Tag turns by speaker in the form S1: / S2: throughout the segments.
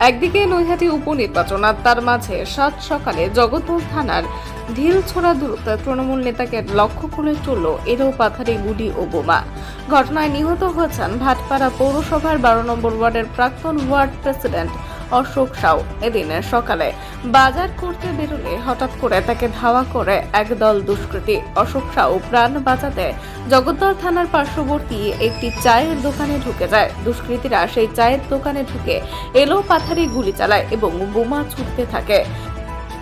S1: একদিকে নৈহাটি উপনির্বাচন আর তার মাঝে সাত সকালে জগদ্দল থানার ঢিল ছোড়া দূরত্বে তৃণমূল নেতাকে লক্ষ্য করে চলল এরও পাথারি গুলি ও বোমা। ঘটনায় নিহত হয়েছেন ভাটপাড়া পৌরসভার বারো নম্বর ওয়ার্ডের প্রাক্তন ওয়ার্ড প্রেসিডেন্ট অশোক সাউ এদিন সকালে বাজার করতে বেরোলে হঠাৎ করে তাকে ধাওয়া করে একদল দুষ্কৃতী। অশোক সাউ প্রাণ বাঁচাতে জগদ্দল থানার পার্শ্ববর্তী একটি চায়ের দোকানে ঢুকে যায়। দুষ্কৃতীরা সেই চায়ের দোকানে ঢুকে এলো পাথারি গুলি চালায় এবং বোমা ছুটতে থাকে।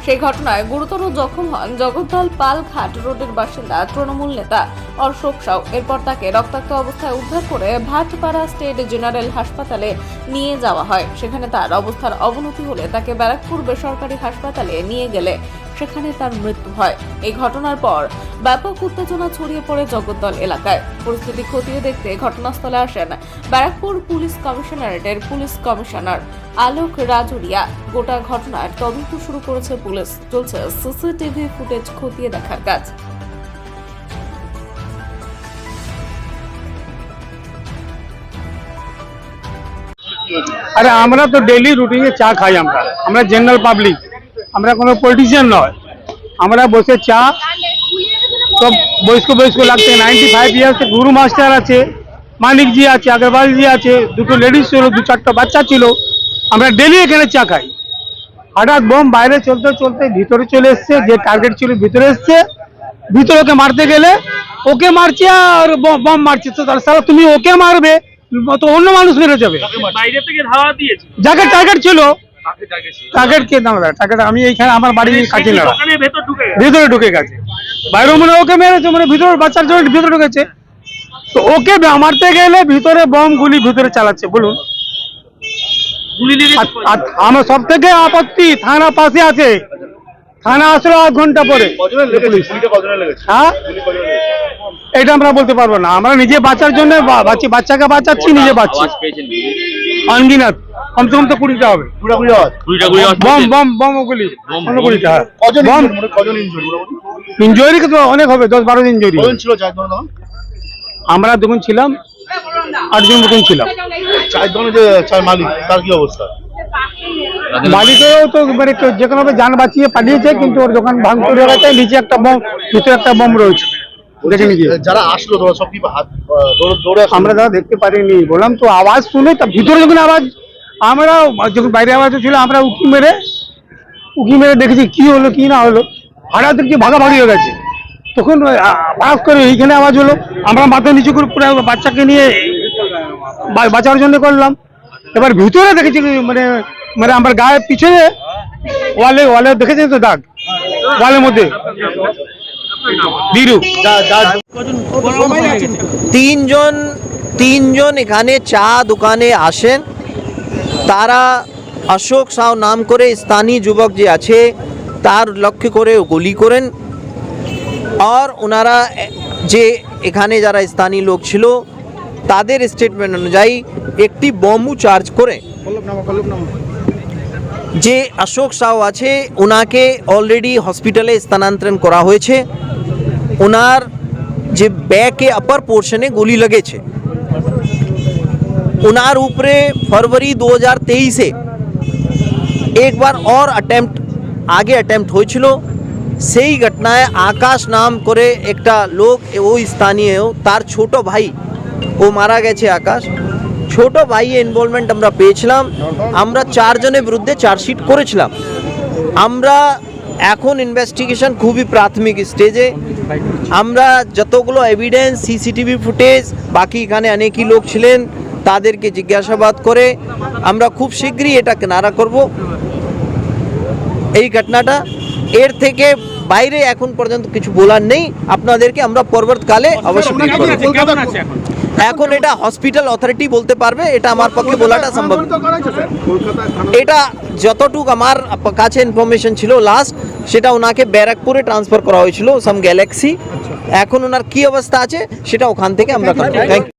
S1: সেই ঘটনায় গুরুতর জখম হন জগদ্দল পালঘাট রোডের বাসিন্দা তৃণমূল নেতা অশোক সাউ। এরপর তাকে রক্তাক্ত অবস্থায় উদ্ধার করে ভাটপাড়া স্টেট জেনারেল হাসপাতালে নিয়ে যাওয়া হয়। সেখানে তার অবস্থার অবনতি হলে তাকে ব্যারাকপুর বেসরকারি হাসপাতালে নিয়ে গেলে। সেখানে তার মৃত্যু হয়। এই ঘটনার পর ব্যাপক উত্তেজনা ছড়িয়ে পড়ে জগদ্দল এলাকায়। পরিস্থিতি খতিয়ে দেখতে ঘটনাস্থলে আসেন ব্যারাকপুর পুলিশ কমিশনারেটের পুলিশ কমিশনার আলোক রাজুরিয়া। গোটা ঘটনার তদন্ত শুরু করেছে পুলিশ। চলছে সিসিটিভি ফুটেজ খতিয়ে দেখার কাজ।
S2: আরে আমরা তো ডেইলি রুটিনে চা খাই আমরা। আমরা জেনারেল পাবলিক আমরা কোনো পলিটিশিয়ান নয়। আমরা বসে চা সব বয়স্ক বয়স্ক লাগছে। নাইনটি ফাইভ ইয়ার্স গুরু মাস্টার আছে মানিকজি আছে আগরওয়ালজি আছে দুটো লেডিস ছিল দু চারটা বাচ্চা ছিল। আমরা ডেলি এখানে চা খাই। হঠাৎ বোম বাইরে চলতে চলতে ভিতরে চলে এসছে যে টার্গেট ছিল ভিতরে এসছে। ভিতরে ওকে মারতে গেলে ওকে মারছে আর বম মারছে। তো তাহলে সালা তুমি ওকে মারবে তো অন্য মানুষ মেরে যাবে।
S3: বাইরে থেকে ধাওয়া দিয়েছে।
S2: যাকে টার্গেট ছিল টার্গেট কে নাম টার্গেট আমি এইখানে আমার বাড়ির কাছে না
S3: ভেতর ঢুকে গেছে।
S2: ভিতরে ঢুকে গেছে। বাইরে মনে ওকে মেরেছে মানে ভিতরে বাচ্চার জন্য ভিতরে ঢুকেছে। তো ওকে মারতে গেলে ভিতরে বম গুলি ভিতরে চালাচ্ছে বলুন। আমার সব থেকে আপত্তি থানা পাশে আছে। থানা আসলো আধ ঘণ্টা পরে। হ্যাঁ? এটা আমরা বলতে পারব না। আমরা নিজে বাঁচার জন্য বা- বাচ্চি বাচ্চাকে বাঁচাচ্ছি নিজে বাঁচছি। অনগিনাত কমসে কম তো কুড়িটা হবে।
S4: কুড়ি কুড়ি আওয়াজ
S3: কুড়িটা গুলি আওয়াজ
S2: বম বম বম ওগুলি। অন্য কুড়িটা।
S4: কজন
S2: বম।
S4: কজন ইনজুরি মোটামুটি
S2: ইঞ্জুরি তো অনেক হবে দশ বারো ইঞ্জুরি।
S4: কজন ছিল
S2: আমরা যখন ছিলাম আটজন মতন ছিলাম।
S4: যে মালিক তার কি অবস্থা?
S2: মালিকেও তো মানে যে কোনো ভাবে যান বাঁচিয়ে পালিয়েছে কিন্তু ওর দোকান ভাঙচুর হয়ে গেছে নিচে একটা বম ভিতরে একটা বম রয়েছে।
S4: যারা আসলো তোরা সব কি হাত আহ, দৌড়ে দৌড়ে আসলো?
S2: আমরা দাদা দেখতে পারিনি বললাম তো আওয়াজ শুনে তা ভিতরে যখন আওয়াজ আমরা যখন বাইরে আওয়াজ ছিল আমরা উকি মেরে উকি মেরে দেখেছি কি হলো, কি না হলো। হঠাৎ দেখছি ভাগাভাগি হয়ে গেছে। তখন বাস করে এইখানে আওয়াজ হলো। আমরা মাথা নিচু করে পুরো বাচ্চাকে নিয়ে বাঁচার জন্য করলাম। এবার ভিতরে দেখেছি মানে মানে আমার গায়ের পিছনে ওয়ালে ওয়ালে দেখেছেন তো দাগ? ওয়ালের মধ্যে।
S5: তিনজন তিনজন এখানে চা দোকানে আসেন। তারা অশোক সাউ নাম করে স্থানীয় যুবক যে আছে, তার লক্ষ্য করে গুলি করেন। আর ওনারা যে এখানে যারা স্থানীয় লোক ছিল, তাদের স্টেটমেন্ট অনুযায়ী একটি বম্বু চার্জ করে। যে অশোক সাউ আছে, ওনাকে অলরেডি হসপিটালে স্থানান্তরণ করা হয়েছে। ওনার যে ব্যাকে আপার পোর্শনে গুলি লেগেছে। उनार ऊपर फरवरी 2023 हज़ार तेईस एक बार और अटेम्प्ट, आगे अटेम्प्ट हो से ही घटना है आकाश नाम करे एक लोक, वो स्थानीय हो तार छोटो भाई, वो मारा गया छे आकाश। छोटो भाई इनवलमेंट हमें पेल चारजे बिुदे चार्जशीट कर इन्भेस्टिगेशन खूब ही प्राथमिक स्टेजे हमारा जतगुल एविडेंस सिसिटी फुटेज बाकी अनेक ही लोक छोड़ তাদেরকে জিজ্ঞাসাবাদ করে আমরা খুব শীঘ্রই এটা কিনারা করব। এই ঘটনাটা এর থেকে বাইরে এখন পর্যন্ত কিছু বলার নেই। আপনাদেরকে আমরা পরবর্তীকালে অবশ্যই
S3: এখন?
S5: এখন এটা হসপিটাল অথরিটি বলতে পারবে এটা আমার পক্ষে বলাটা সম্ভব এটা যতটুক আমার কাছে ইনফরমেশন ছিল লাস্ট সেটা ওনাকে ব্যারাকপুরে ট্রান্সফার করা হয়েছিল সাম গ্যালাক্সি এখন ওনার কি অবস্থা আছে সেটা ওখান থেকে আমরা থ্যাংক